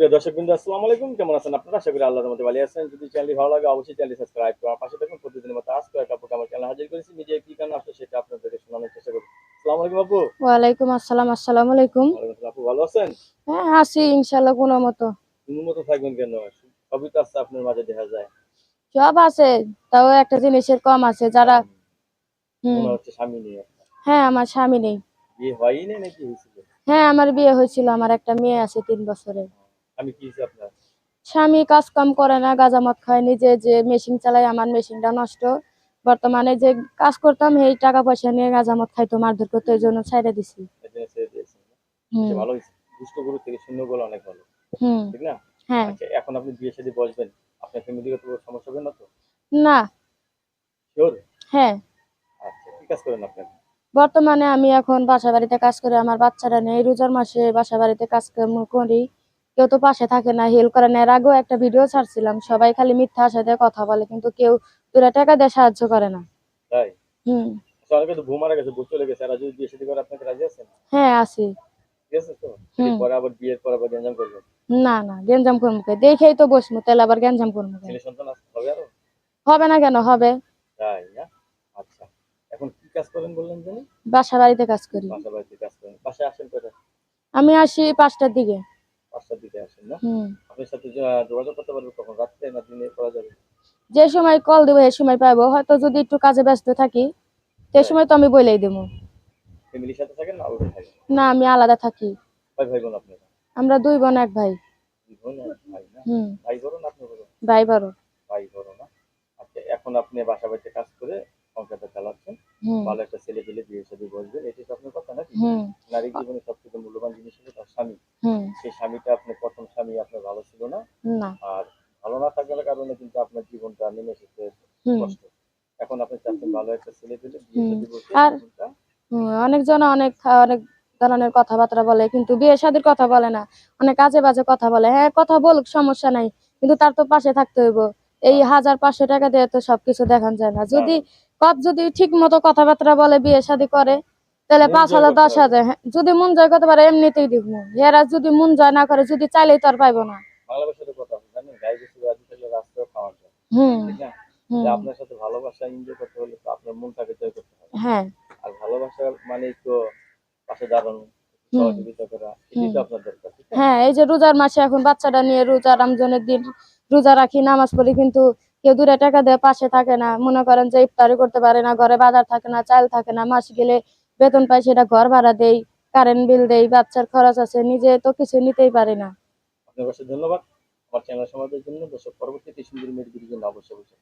সুপ্রিয় দর্শক বিন্দু আসসালামু আলাইকুম। কেমন আছেন আপনারা? আশা করি আল্লাহর মধ্যে ভালো আছেন। যদি চ্যানেলটি ভালো লাগে অবশ্যই চ্যানেলটি সাবস্ক্রাইব করুন। পাশে থাকুন। প্রতিদিনের মতো আজকে একটা আপুকে আমার চ্যানেল হাজির করেছি। নিজে কি কারণে আসলে সেটা আপনাদেরকে শোনানোর চেষ্টা করব। আসসালামু আলাইকুম আপু। ওয়ালাইকুম আসসালাম আসসালামু আলাইকুম। আপু ভালো আছেন? হ্যাঁ আছি ইনশাল্লাহ কোনো মতো কোনো মতো থাকবেন কেন? সবই তো আছে আপনার মাঝে দেখা যায়। সব আছে তাও একটা জিনিসের কম আছে যারা হুম। হচ্ছে স্বামী নেই হ্যাঁ আমার স্বামী নেই। বিয়ে হয়ই নেই নাকি হয়েছিল? হ্যাঁ আমার বিয়ে হয়েছিল। আমার একটা মেয়ে আছে তিন বছরের। আমি কি আপনার? স্বামী কাজ কাম করে না গাঁজামত খায় নিজে যে মেশিন চালায় আমার মেশিনটা নষ্ট। বর্তমানে যে কাজ করতাম এই টাকা পয়সা নিয়ে গাঁজামত খাইতো মারধর করতো এই জন্য ছাইড়ে দিছি। সে ভালো দুষ্ট গরু থেকে শূন্য অনেক ভালো। ঠিক না? হ্যাঁ। আচ্ছা এখন আপনি বিয়ে সাথে বসবেন। আপনার ফ্যামিলিগত সমস্যা হবে না তো? না। শিওর হ্যাঁ। আচ্ছা কি কাজ করেন আপনি? বর্তমানে আমি এখন বাসা বাড়িতে কাজ করি আমার বাচ্চারা নেই রোজার মাসে বাসা বাড়িতে কাজ করি। কেউ তো পাশে থাকে না হেল্প করে না। এর আগেও একটা ভিডিও ছাড়ছিলাম সবাই খালি মিথ্যা আশাতে কথা বলে কিন্তু কেউ দুটা টাকা দিয়ে সাহায্য করে না। তাই? হুম। আচ্ছা, অনেকে তো বউ গেছে বউ চলে গেছে আর যদি বিয়ে শাদী করে আপনাকে রাজি আছেন হ্যাঁ আছি। ঠিক আছে তো? হুম। পরে আবার বিয়ের পর আবার গঞ্জাম করবেন না না গেঞ্জাম করব দেখেই তো বসবো তাহলে আবার গেঞ্জাম করব ছেলে সন্তান হবে আরও? হবে না কেন? হবে। তাই না? আচ্ছা এখন কি কাজ করেন বললেন জানি? বাসা বাড়িতে কাজ করি। বাসা বাড়িতে কাজ করেন। বাসায় আসেন কয়টা আমি আসি পাঁচটার দিকে। আসেন না। আপনার সাথে যোগাযোগ করতে পারব কখন রাত্রে না দিনে করা যাবে? যে সময় কল দেবো এই সময় পাবো হয়তো যদি একটু কাজে ব্যস্ত থাকি সে সময় তো আমি বলেই দেবো। ফ্যামিলির সাথে থাকেন না আলাদা থাকেন? না আমি আলাদা থাকি। ভাই ভাই বোন আপনারা? আমরা দুই বোন এক ভাই। দুই বোন ভাই না? হুম। ভাই বড় না আপনি বড়? ভাই বড়। ভাই বড় না? আচ্ছা এখন আপনি বাসা বাড়িতে কাজ করে সংসারটা চালাচ্ছেন। ভালো একটা ছেলে পেলে বিয়ে সাথে বসবেন এটাই তো আপনার কথা নাকি? হুম। নারী জীবনে সবথেকে মূল্যবান জিনিস হলো তার স্বামী। হুম। সেই স্বামীটা আপনার প্রথম স্বামী আপনার ভালো ছিল না। আর ভালো না থাকার কারণে কিন্তু আপনার জীবনটা নেমে এসেছে কষ্ট। এখন আপনি চাচ্ছেন ভালো একটা ছেলে পেলে আর- অনেকজন অনেক অনেক ধরনের কথাবার্তা বলে কিন্তু বিয়ে শাদির কথা বলে না। অনেক কাজে বাজে কথা বলে। হ্যাঁ কথা বলুক সমস্যা নাই। কিন্তু তার তো পাশে থাকতে হইব। এই হাজার পাঁচশো টাকা দিয়ে তো সবকিছু দেখান যায় না। যদি কত যদি ঠিক মতো কথাবার্তা বলে বিয়ে শাদি করে তাহলে পাঁচ হাজার দশ হাজার হ্যাঁ, যদি মন জয় করতে পারে এমনিতেই দিব। এরা যদি মন জয় না করে যদি চাইলেই তো আর পাইবো না। ভালোবাসার কথা জানেন? গায়ে বেশি রাজি থাকলে রাস্তায় খাওয়া যায় হুম। ঠিক না যে আপনার সাথে ভালোবাসা এনজয় করতে হলে তো আপনার মনটাকে জয় করতে হবে। হ্যাঁ। আর ভালোবাসা মানে তো পাশে দাঁড়ানো হ্যাঁ এই যে রোজার মাসে এখন বাচ্চাটা নিয়ে রোজা রমজানের দিন রোজা রাখি নামাজ পড়ি কিন্তু কেউ দূরে টাকা দিয়ে পাশে থাকে না। মনে করেন যে ইফতারি করতে পারে না ঘরে বাজার থাকে না চাল থাকে না মাস গেলে বেতন পাই সেটা ঘর ভাড়া দেই কারেন্ট বিল দেই বাচ্চার খরচ আছে নিজে তো কিছু নিতেই পারে না। আপনার কাছে ধন্যবাদ। আমার চ্যানেল সমাজের জন্য দর্শক পরবর্তীতে সুন্দর মেয়েদের জন্য অবশ্যই অবশ্যই।